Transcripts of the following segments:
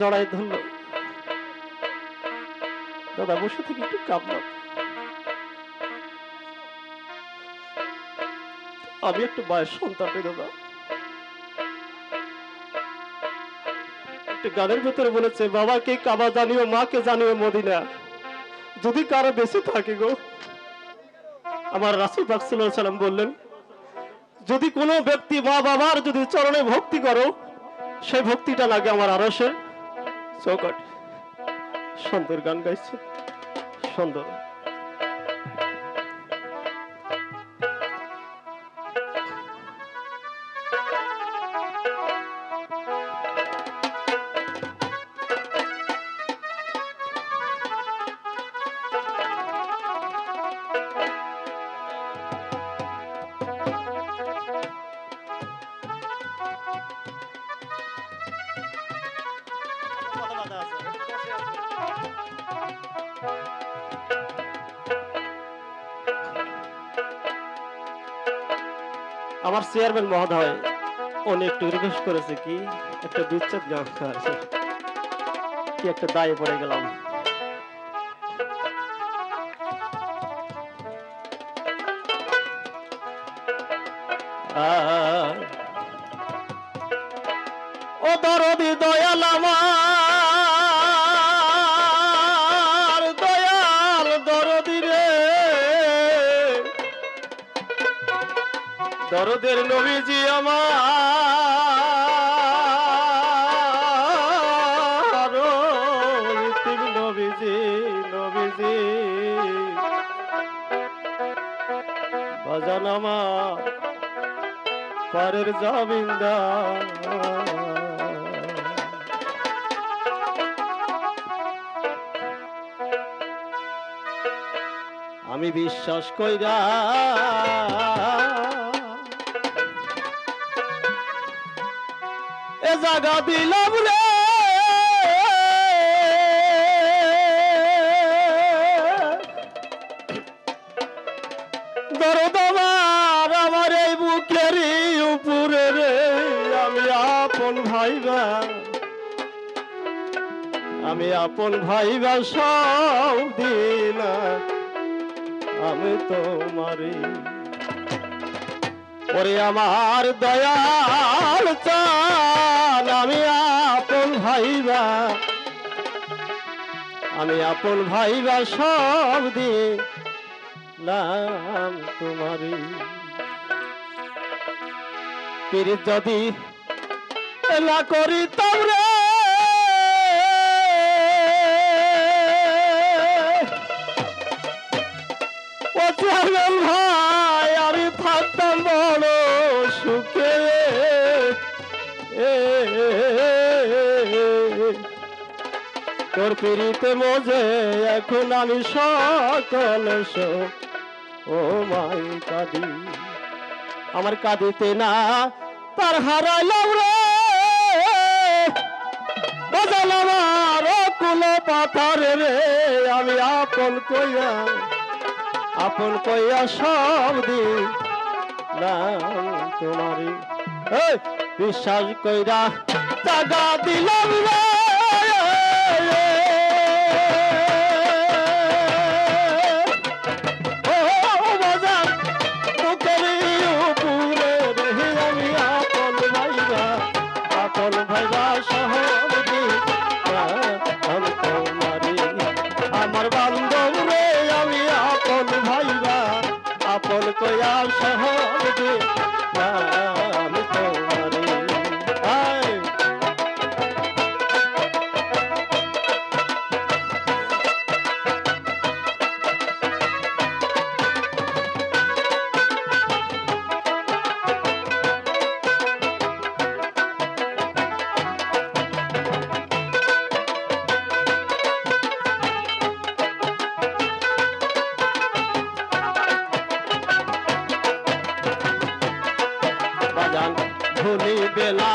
জড়াই ধরল। দাদা বসে থেকে একটু কাঁদলাম আমি একটু মায়ের সন্তান দাদা। একটু গানের ভেতরে বলেছে বাবাকে কাবা জানিও মাকে জানিও মদিনা। যদি কারও বেশি থাকে গো। আমার রাসুল পাক সাল্লাল্লাহু আলাইহি সাল্লাম বললেন, যদি কোনো ব্যক্তি মা বাবার যদি চরণে ভক্তি করো, সেই ভক্তিটা লাগে আমার আরসের চৌকট সুন্দর গান গাইছে। সুন্দর। আমার চেয়ারম্যান মহোদয়, উনি একটু রিকোয়েস্ট করেছে কি, একটা বিচ্ছেদ গান আছে কি একটা দায়ে পড়ে গেলাম। ও দরদি দয়াল আমার। দরদের নবীজি আমার। নবীজি নবীজি। বাজান আমার পারের জামিনদার। আমি বিশ্বাস কইরা এ দিলাম রে। দরদ আমার আমার এই বুকের উপরে রে। আমি আপন ভাইবা, আমি আপন ভাইবা সব দিলা আমি তোমারে ওরে আমার দয়াল চান, আমি আপন ভাইবা। আমি আপন ভাইবা সব দিয়ে নাম তোমার পীর যদি না করি তোমরা তোর পিড়িতে মজে এখন আমি সকল ও মাই কাঁদি, আমার কাঁদিতে না তার হারাইলাম রে। বাজাল আমার কুল পাথার রে, আমি আপন কইয়া আপন কইয়া সব দিন তোমারি বিশ্বাস কইরা টাকা দিলাম রে। ধনী বেলা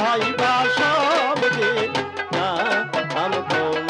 ভাই বাসব না আমকো